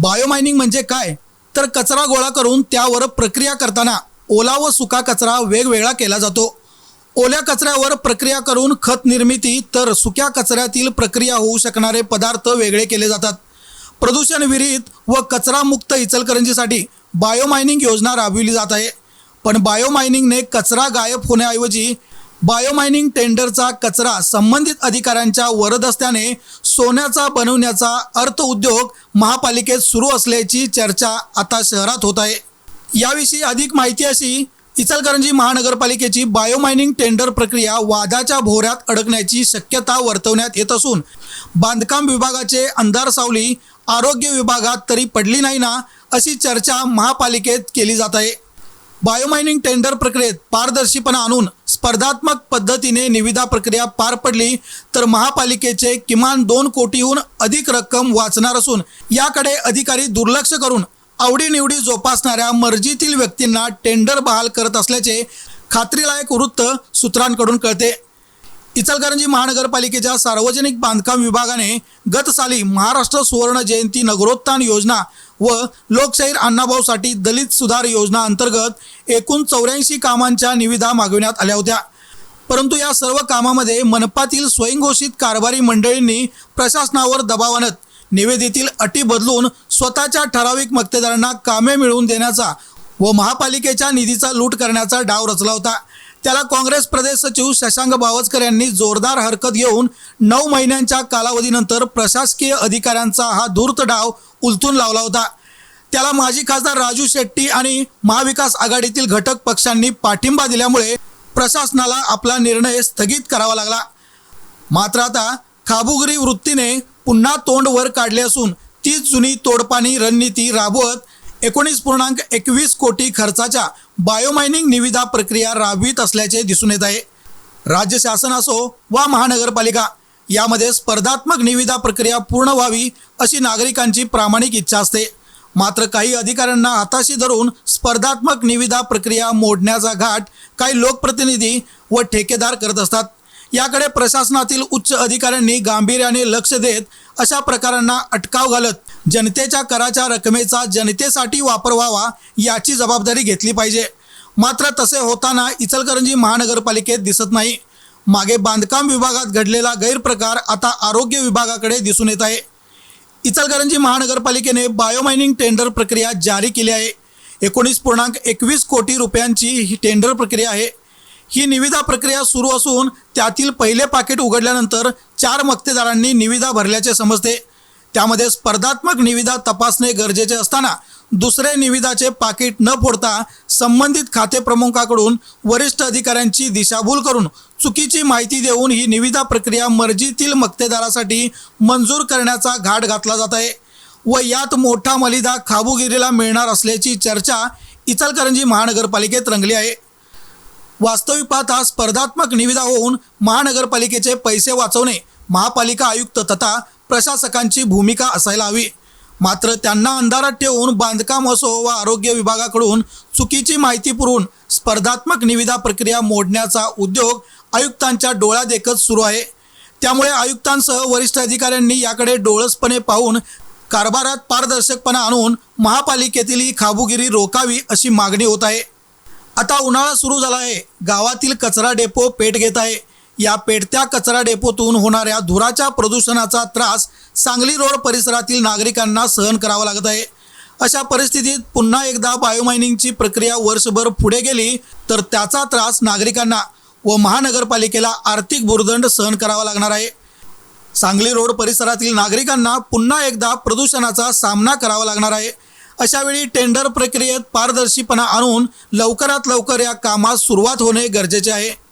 Biomining म्हणजे काय? तर कचरा गोळा करून त्यावर प्रक्रिया करताना ओला व सुका कचरा वेगवेगळा केला जातो. ओल्या कचऱ्यावर प्रक्रिया करून खत निर्मिती तर सुक्या कचऱ्यातील प्रक्रिया होऊ शकणारे पदार्थ वेगळे केले जातात. प्रदूषण विरहित व कचरामुक्त इचलकरंजीसाठी बायोमायनिंग योजना राबविली जात आहे. पण बायोमायनिंगने कचरा गायब होण्याऐवजी बायोमायनिंग टेंडरचा कचरा संबंधित अधिकाऱ्यांच्या वरदस्त्याने सोन्याचा बनवण्याचा अर्थ उद्योग महापालिकेत सुरू असल्याची चर्चा आता शहरात होत आहे. याविषयी अधिक माहिती अशी इचलकरंजी महानगरपालिकेची बायोमायनिंग टेंडर प्रक्रिया वादाच्या भोवऱ्यात अडकण्याची शक्यता वर्तवण्यात येत असून बांधकाम विभागाचे अंधार सावली आरोग्य विभागात तरी पडली नाही ना अशी चर्चा महापालिकेत केली जात आहे. बायोमायनिंग टेंडर प्रक्रियेत पारदर्शीपणा आणून स्पर्धात्मक पद्धतीने निविदा प्रक्रिया पार पडली तर महापालिकेचे किमान दोन कोटीहून अधिक रक्कम वाचणार असून याकडे अधिकारी दुर्लक्ष करून आवडीनिवडी जोपासणाऱ्या मर्जीतील व्यक्तींना टेंडर बहाल करत असल्याचे खात्रीलायक वृत्त सूत्रांकडून कळते. इचलकरंजी महानगरपालिकेच्या सार्वजनिक बांधकाम विभागाने गत साली महाराष्ट्र सुवर्ण जयंती नगरोत्थान योजना व लोकशाहीर अण्णाभाऊसाठी दलित सुधार योजना अंतर्गत एकूण चौऱ्याऐंशी कामांच्या निविदा मागविण्यात आल्या होत्या. परंतु या सर्व कामामध्ये मनपातील स्वयंघोषित कारभारी मंडळींनी प्रशासनावर दबाव आणत निवेदेतील अटी बदलून स्वतःच्या ठराविक मक्तेदारांना कामे मिळवून देण्याचा व महापालिकेच्या निधीचा लूट करण्याचा डाव रचला होता. त्याला काँग्रेस प्रदेश सचिव शशांक बावचकर यांनी जोरदार हरकत घेऊन नऊ महिन्यांच्या कालावधीनंतर प्रशासकीय अधिकाऱ्यांचा हा धूर्त डाव उलथून लावला होता. त्याला माजी खासदार राजू शेट्टी आणि महाविकास आघाडीतील घटक पक्षांनी पाठिंबा दिल्यामुळे प्रशासनाला आपला निर्णय स्थगित करावा लागला. मात्र आता खाबुगरी वृत्तीने पुन्हा तोंड वर काढले असून तीच जुनी तोडपाणी रणनीती राबवत एकोणीस पूर्णांक एकवीस कोटी खर्चाच्या बायोमायनिंग निविदा प्रक्रिया राबवित असल्याचे दिसून येत आहे. राज्य शासन असो वा महानगरपालिका यामध्ये स्पर्धात्मक निविदा प्रक्रिया पूर्ण व्हावी अशी नागरिकांची प्रामाणिक इच्छा असते. मात्र काही अधिकाऱ्यांना हाताशी धरून स्पर्धात्मक निविदा प्रक्रिया मोडण्याचा घाट काही लोकप्रतिनिधी व ठेकेदार करत असतात. याकडे प्रशासनातील उच्च अधिकाऱ्यांनी गांभीर्याने लक्ष देत अशा प्रकारांना अटकाव घालत जनतेच्या कराच्या रकमेचा जनतेसाठी वापर व्हावा याची जबाबदारी घेतली पाहिजे. मात्र तसे होताना इचलकरंजी महानगरपालिकेत दिसत नाही. मागे बांधकाम विभागात घडलेला गैरप्रकार आता आरोग्य विभागाकडे दिसून येत आहे. इचलकरंजी महानगरपालिकेने बायोमायनिंग टेंडर प्रक्रिया जारी केली आहे. एकोणीस पूर्णांक एकवीस कोटी रुपयांची ही टेंडर प्रक्रिया आहे. ही निविदा प्रक्रिया सुरू असून त्यातील पहिले पाकिट उघडल्यानंतर चार मक्तेदारांनी निविदा भरल्याचे समजते. त्यामध्ये स्पर्धात्मक निविदा तपासणे गरजेचे असताना दुसरे निविदाचे पाकिट न फोडता संबंधित खाते प्रमुखाकडून वरिष्ठ अधिकाऱ्यांची दिशाभूल करून चुकीची माहिती देऊन ही निविदा प्रक्रिया मर्जीतील मक्तेदारासाठी मंजूर करण्याचा घाट घातला जात आहे व यात मोठा मलिदा खाबुगिरीला मिळणार असल्याची चर्चा इचलकरंजी महानगरपालिकेत रंगली आहे. वास्तविक पाहता स्पर्धात्मक निविदा होऊन महानगरपालिकेचे पैसे वाचवणे महापालिका आयुक्त तथा प्रशासकांची भूमिका असायला हवी. मात्र त्यांना अंधारात ठेवून बांधकाम असो व आरोग्य विभागाकडून चुकीची माहिती पुरवून स्पर्धात्मक निविदा प्रक्रिया मोडण्याचा उद्योग आयुक्तांच्या डोळ्यादेखत सुरू आहे. त्यामुळे आयुक्तांसह वरिष्ठ अधिकाऱ्यांनी याकडे डोळसपणे पाहून कारभारात पारदर्शकपणा आणून महापालिकेतील ही खाबुगिरी रोखावी अशी मागणी होत आहे. आता उन्हाळा सुरू झाला आहे. गावातील कचरा डेपो पेट घेत आहे. या पेटत्या कचरा डेपोतून होणाऱ्या धुराच्या प्रदूषणाचा त्रास सांगली रोड परिसरातील नागरिकांना सहन करावा लागत आहे. अशा परिस्थितीत पुन्हा एकदा बायोमायनिंगची प्रक्रिया वर्षभर पुढे गेली तर त्याचा त्रास नागरिकांना व महानगरपालिकेला आर्थिक भुर्दंड सहन करावा लागणार आहे. सांगली रोड परिसरातील नागरिकांना पुन्हा एकदा प्रदूषणाचा सामना करावा लागणार आहे. अशावेळी टेंडर प्रक्रियेत पारदर्शीपणा आणून लवकरात लवकर या कामास सुरुवात होणे गरजेचे आहे.